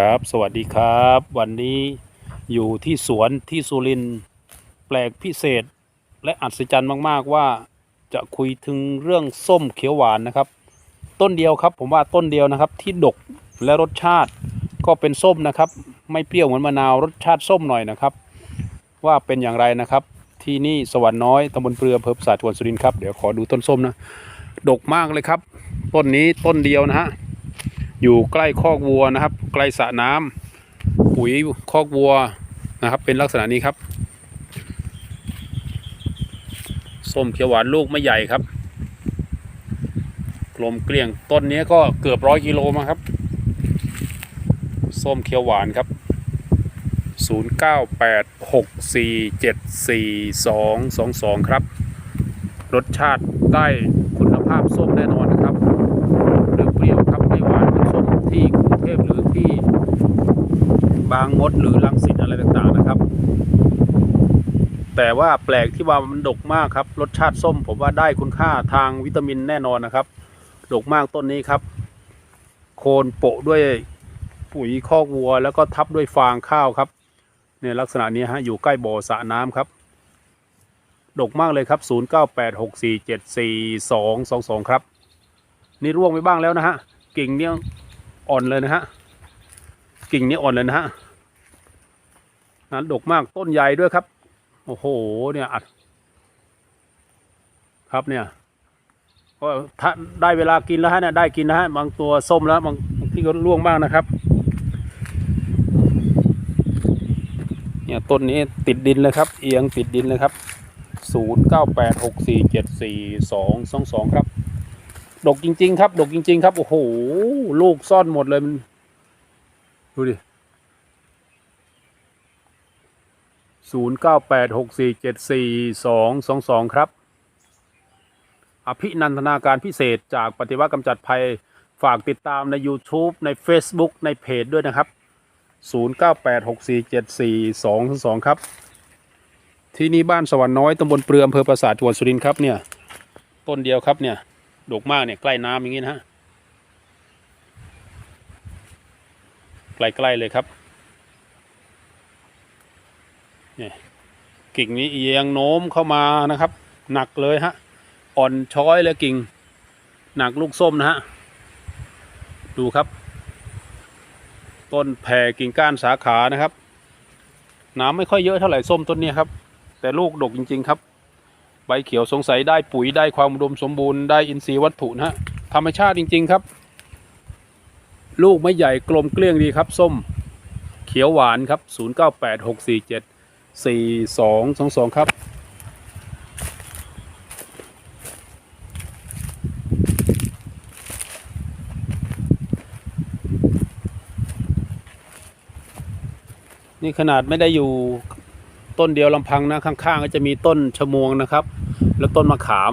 ครับ สวัสดีครับ วันนี้อยู่ที่สวนที่สุรินแปลกพิเศษ และอัศจรรย์มาก ๆ ว่าจะคุยถึงเรื่องส้มเขียวหวานนะครับ ต้นเดียวครับผมว่าต้นเดียวนะครับที่ดกและรสชาติก็เป็นส้มนะครับ ไม่เปรี้ยวเหมือนมะนาวรสชาติส้มหน่อยนะครับ ว่าเป็นอย่างไรนะครับ ที่นี่สวรรค์น้อยตำบลเปลืออำเภอปราสาทจังหวัดสุรินทร์ครับเดี๋ยวขอดูต้นส้มนะดกมากเลยครับ ต้นนี้ต้นเดียวนะฮะ อยู่ใกล้คอกวัวนะครับ ใกล้สระน้ำปุ๋ยคอกวัวนะครับ เป็นลักษณะนี้ครับส้มเขียวหวานลูกไม่ใหญ่ครับกลมเกลี้ยงต้นนี้ก็เกือบร้อยกิโลมาครับส้มเขียวหวานครับ 0986474222 ครับ รสชาติได้คุณภาพส้มแน่นอนนะครับ ที่กรุงเทพหรือที่บางมดหรือลังสิตอะไรต่างๆนะครับ แต่ว่าแปลกที่ว่ามันดกมากครับ รสชาติส้มผมว่าได้คุณค่าทางวิตามินแน่นอนนะครับดกมากต้นนี้ครับ โคนโปะด้วยปุ๋ยคอกวัว แล้วก็ทับด้วยฟางข้าวครับเนี่ยลักษณะนี้ฮะอยู่ใกล้บ่อสระน้ำครับ ดกมากเลยครับ 0986474222 ครับ นี่ร่วงไปบ้างแล้วนะฮะกิ่งเนี่ย อ่อนเลยนะฮะ กิ่งนี้อ่อนเลยนะฮะนะดกมากต้นใหญ่ด้วยครับ โอ้โห เนี่ยอัด ครับเนี่ย ก็ถ้าได้เวลากินแล้วฮะเนี่ยได้กินนะฮะบางตัวส้มแล้วบางบางที่ก็ร่วงบ้างนะครับ เนี่ยต้นนี้ติดดินเลยครับ เอียงติดดินเลยครับ 0986474222 ครับ ดกจริง ๆ ครับ ดกจริง ๆ ครับ โอ้โห ลูกซ่อนหมดเลยมัน ดูดิศูนย์เก้าแปดหกสี่เจ็ดสี่สองสองสองครับ อภินันทนาการพิเศษจากปฏิวัติกำจัดภัยฝากติดตามใน YouTube ใน Facebook ในเพจด้วยนะครับ 0986474222 ครับ ที่นี่บ้านสวรรค์น้อยตำบลเปลืออำเภอปราสาทจังหวัดสุรินทร์ครับเนี่ย ต้นเดียวครับเนี่ย ดกมากเนี่ยใกล้น้ำอย่างนี้นะฮะใกล้ๆเลยครับเนี่ยกิ่งนี้เอียงโน้มเข้ามานะครับ หนักเลยฮะอ่อนช้อยเลยกิ่ง หนักลูกส้มนะฮะดูครับ ต้นแผ่กิ่งก้านสาขานะครับ น้ำไม่ค่อยเยอะเท่าไหร่ส้มต้นนี้ครับ แต่ลูกดกจริง ๆ ครับ ใบเขียวสงสัยได้ปุ๋ยได้ความอุดมสมบูรณ์ได้อินทรีย์วัตถุนะฮะธรรมชาติจริง ๆครับ ลูกไม่ใหญ่กลมเกลี้ยงดีครับ ส้มเขียวหวานครับ 0986474222 ครับ นี่ขนาดไม่ได้อยู่ ต้นเดียวลำพังนะข้างๆก็จะมีต้นชะมวงนะครับ แล้วต้นมะขาม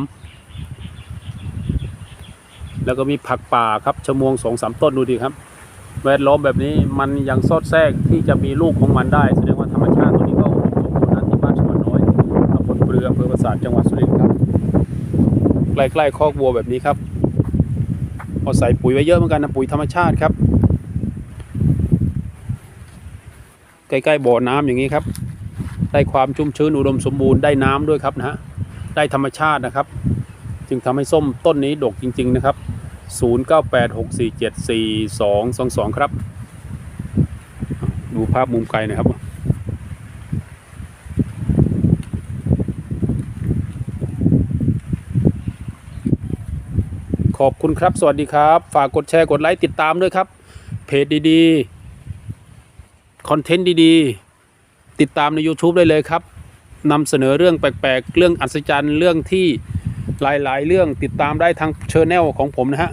แล้วก็มีผักป่าครับชะมวงสองสามต้นดูดีครับ แวดล้อมแบบนี้มันยังซอดแทรกที่จะมีลูกของมันได้แสดงว่าธรรมชาติตัวนี้ก็อุดมสมบูรณ์นะที่บ้านสวนน้อยตำบลเปลืออำเภอปราสาทจังหวัดสุรินทร์ครับใกล้ๆคอกวัวแบบนี้ครับพอาใส่ปุ๋ยไว้เยอะเหมือนกันนะปุ๋ยธรรมชาติครับใกล้ๆบ่อน้ำอย่างนี้ครับ ได้ความชุ่มชื้นอุดมสมบูรณ์ได้น้ำด้วยครับนะฮะได้ธรรมชาตินะครับ จึงทำให้ส้มต้นนี้ดกจริง ๆนะครับ 0986474222 ครับ ดูภาพมุมไกลนะครับขอบคุณครับ สวัสดีครับ ฝากกดแชร์ กดไลค์ ติดตามด้วยครับ เพจดี ๆ คอนเทนต์ดี ๆ ติดตามใน YouTube ได้เลยครับนำเสนอเรื่องแปลกๆ เรื่องอัศจรรย์เรื่องที่หลายๆ เรื่องติดตามได้ทางเช n แนลของผมนะฮะ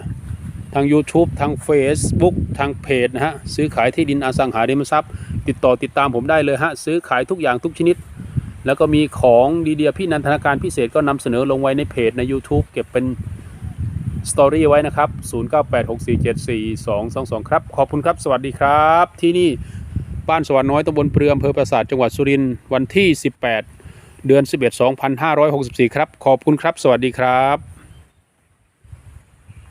ทาง YouTube ทาง Facebook ทางเพจนะฮะ ซื้อขายที่ดินอสังหาริมทรัพย์ ติดต่อติดตามผมได้เลยฮะ ซื้อขายทุกอย่างทุกชนิด แล้วก็มีของดีๆพี่นันทนาการพิเศษก็นำเสนอลงไว้ในเพจใน YouTube เก็บเป็นสตอรี่ไว้นะครับ 0986474222 ครับ ขอบคุณครับ สวัสดีครับ ที่นี่ บ้านสวรรค์น้อยตำบลเปลืออำเภอปราสาทจังหวัดสุรินทร์วันที่ 18 เดือน 11 2564 ครับ ขอบคุณครับ สวัสดีครับ